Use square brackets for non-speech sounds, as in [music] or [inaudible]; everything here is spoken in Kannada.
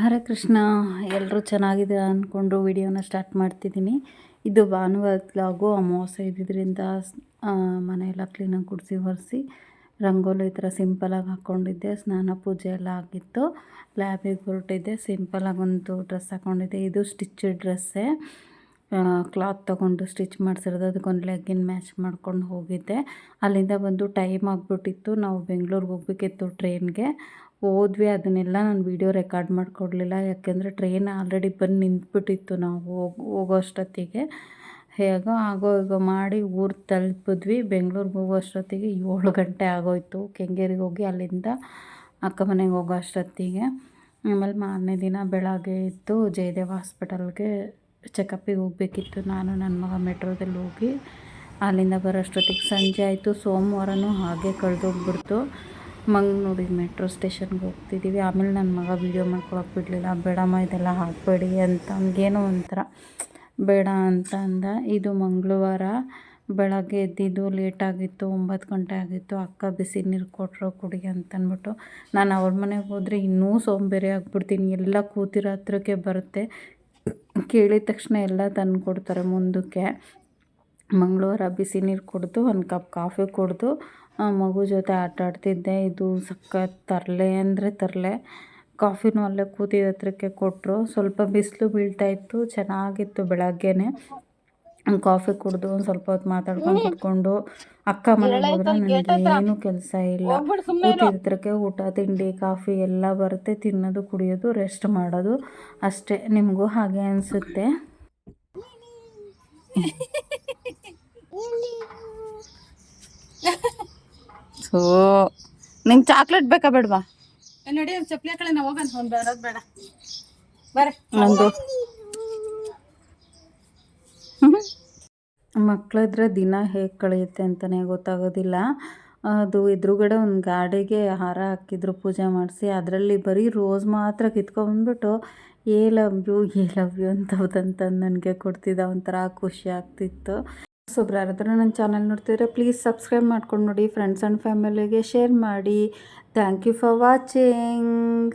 ಹರೇ ಕೃಷ್ಣ ಎಲ್ಲರೂ ಚೆನ್ನಾಗಿದ್ದೀರಾ ಅಂದ್ಕೊಂಡು ವಿಡಿಯೋನ ಸ್ಟಾರ್ಟ್ ಮಾಡ್ತಿದ್ದೀನಿ. ಇದು ಭಾನುವಾರ ಲಾಗು ಅಮಾವಾಸ್ಯೆ ಇದ್ದಿದ್ದರಿಂದ ಮನೆಯೆಲ್ಲ ಕ್ಲೀನಾಗಿ ಗುಡಿಸಿ ಒರೆಸಿ, ರಂಗೋಲಿ ಈ ಥರ ಸಿಂಪಲಾಗಿ ಹಾಕ್ಕೊಂಡಿದ್ದೆ. ಸ್ನಾನ ಪೂಜೆ ಎಲ್ಲ ಆಗಿತ್ತು. ಲ್ಯಾಬಿಗೆ ಹೊರಟಿದ್ದೆ. ಸಿಂಪಲಾಗಿ ಒಂದು ಡ್ರೆಸ್ ಹಾಕ್ಕೊಂಡಿದ್ದೆ. ಇದು ಸ್ಟಿಚ್ ಡ್ರೆಸ್ಸೇ ಕ್ಲಾತ್ ತೊಗೊಂಡು ಸ್ಟಿಚ್ ಮಾಡಿಸಿರೋದು. ಅದಕ್ಕೊಂದು ಲೆಗ್ಗಿನ್ ಮ್ಯಾಚ್ ಮಾಡ್ಕೊಂಡು ಹೋಗಿದ್ದೆ. ಅಲ್ಲಿಂದ ಬಂದು ಟೈಮ್ ಆಗಿಬಿಟ್ಟಿತ್ತು. ನಾವು ಬೆಂಗಳೂರಿಗೆ ಹೋಗ್ಬೇಕಿತ್ತು ಟ್ರೈನ್ಗೆ ಹೋದ್ವಿ ಅದನ್ನೆಲ್ಲ ನಾನು ವೀಡಿಯೋ ರೆಕಾರ್ಡ್ ಮಾಡಿಕೊಡ್ಲಿಲ್ಲ. ಯಾಕೆಂದರೆ ಟ್ರೈನ್ ಆಲ್ರೆಡಿ ಬಂದು ನಿಂತ್ಬಿಟ್ಟಿತ್ತು ನಾವು ಹೋಗಿ, ಹೋಗೋ ಅಷ್ಟೊತ್ತಿಗೆ. ಹೇಗೋ ಆಗೋ, ಹೇಗೋ ಮಾಡಿ ಊರು ತಲುಪಿದ್ವಿ. ಬೆಂಗ್ಳೂರಿಗೆ ಹೋಗೋ ಅಷ್ಟೊತ್ತಿಗೆ ಏಳು ಗಂಟೆ ಆಗೋಯಿತು. ಕೆಂಗೇರಿಗೆ ಹೋಗಿ ಅಲ್ಲಿಂದ ಅಕ್ಕ ಮನೆಗೆ ಹೋಗೋ ಅಷ್ಟೊತ್ತಿಗೆ. ಆಮೇಲೆ ಮಾರನೇ ದಿನ ಬೆಳಗ್ಗೆ ಇತ್ತು ಜಯದೇವ ಹಾಸ್ಪಿಟಲ್ಗೆ ಚೆಕಪ್ಪಿಗೆ ಹೋಗಬೇಕಿತ್ತು. ನಾನು ನನ್ನ ಮಗ ಮೆಟ್ರೋದಲ್ಲಿ ಹೋಗಿ ಅಲ್ಲಿಂದ ಬರೋಷ್ಟೊತ್ತಿಗೆ ಸಂಜೆ ಆಯಿತು. ಸೋಮವಾರನೂ ಹಾಗೆ ಕಳೆದೋಗ್ಬಿಡ್ತು. ಮಂಗ್ ನೋಡಿ ಮೆಟ್ರೋ ಸ್ಟೇಷನ್ಗೆ ಹೋಗ್ತಿದ್ದೀವಿ. ಆಮೇಲೆ ನನ್ನ ಮಗ ವೀಡಿಯೋ ಮಾಡ್ಕೊಳಕ್ಕೆ ಬಿಡಲಿಲ್ಲ. ಬೇಡಮ್ಮ ಇದೆಲ್ಲ ಹಾಕಬೇಡಿ ಅಂತ. ಅವ್ನಿಗೇನೋ ಒಂಥರ ಬೇಡ ಅಂತ ಅಂದ. ಇದು ಮಂಗಳವಾರ ಬೆಳಗ್ಗೆ ಎದ್ದಿದ್ದು ಲೇಟಾಗಿತ್ತು ಒಂಬತ್ತು ಗಂಟೆ ಆಗಿತ್ತು. ಅಕ್ಕ ಬಿಸಿ ನೀರು ಕೊಟ್ಟರು ಕುಡಿ ಅಂತಂದ್ಬಿಟ್ಟು ನಾನು ಅವ್ರ ಮನೆಗೆ ಹೋದರೆ ಇನ್ನೂ ಸೋಂಬೇರಿ ಆಗಿಬಿಡ್ತೀನಿ. ಎಲ್ಲ ಕೂತಿರೋ ಹತ್ರಕ್ಕೆ ಬರುತ್ತೆ. ಕೇಳಿದ ತಕ್ಷಣ ಎಲ್ಲ ತಂದು ಕೊಡ್ತಾರೆ ಮುಂದಕ್ಕೆ. ಮಂಗಳವಾರ ಬಿಸಿ ನೀರು ಕುಡಿದು ಒಂದು ಕಪ್ ಕಾಫಿ ಕುಡಿದು ಮಗು ಜೊತೆ ಆಟ ಆಡ್ತಿದ್ದೆ. ಇದು ಸಖತ್ ತರಲೆ ಅಂದರೆ ತರಲೆ. ಕಾಫಿನೂ ಅಲ್ಲೇ ಕೂತಿದ್ದ ಹತ್ರಕ್ಕೆ ಕೊಟ್ಟರು ಸ್ವಲ್ಪ ಬಿಸಿಲು ಬೀಳ್ತಾಯಿತ್ತು ಚೆನ್ನಾಗಿತ್ತು ಬೆಳಗ್ಗೆನೆ. ಕಾಫಿ ಕುಡಿದು ಒಂದು ಸ್ವಲ್ಪ ಹೊತ್ತು ಮಾತಾಡ್ಕೊಂಡು ಕುತ್ಕೊಂಡು ಅಕ್ಕ ಮನೆಗೆ ಹೋದ್ರೆ ನನಗೆ ಏನು ಕೆಲಸ ಇಲ್ಲ. ಕೂತಿದ್ದ ಹತ್ರಕ್ಕೆ ಊಟ ತಿಂಡಿ ಕಾಫಿ ಎಲ್ಲ ಬರುತ್ತೆ. ತಿನ್ನೋದು ಕುಡಿಯೋದು ರೆಸ್ಟ್ ಮಾಡೋದು. ಅಷ್ಟೇ. ನಿಮಗೂ ಹಾಗೆ ಅನಿಸುತ್ತೆ? [laughs] ಸೊ ನಿಂಗೆ ಚಾಕ್ಲೇಟ್ ಬೇಕಾ ಬೇಡವಾ? ನೋಡಿ ಚಪ್ಪಲಿ ಕಡೆ ನಾವು ಹೋಗಂತ ಒಂದು ಬರೋದು ಬೇಡ. ಬರ್ರಿ. ನಂದು. ಮಕ್ಕಳಿದ್ರೆ ದಿನ ಹೇಗೆ ಕಳೆಯುತ್ತೆ ಅಂತಲೇ ಗೊತ್ತಾಗೋದಿಲ್ಲ. ಅದು ಎದುರುಗಡೆ ಒಂದು ಗಾಡಿಗೆ ಹಾರ ಹಾಕಿದ್ರು ಪೂಜೆ ಮಾಡಿಸಿ. ಅದರಲ್ಲಿ ಬರೀ ರೋಸ್ ಮಾತ್ರ ಕಿತ್ಕೊಂಡ್ಬಿಟ್ಟು I love you I love you ಅಂತ ನನಗೆ ಕೊಡ್ತಿದ್ದ ಒಂಥರ ಖುಷಿ ಆಗ್ತಿತ್ತು. ಹೊಸಬ್ರು ಯಾರಾದರೂ ನನ್ನ ಚಾನಲ್ ನೋಡ್ತಿದ್ರೆ ಪ್ಲೀಸ್ ಸಬ್ಸ್ಕ್ರೈಬ್ ಮಾಡ್ಕೊಂಡು ನೋಡಿ ಫ್ರೆಂಡ್ಸ್ ಆ್ಯಂಡ್ ಫ್ಯಾಮಿಲಿಗೆ ಶೇರ್ ಮಾಡಿ. Thank you for watching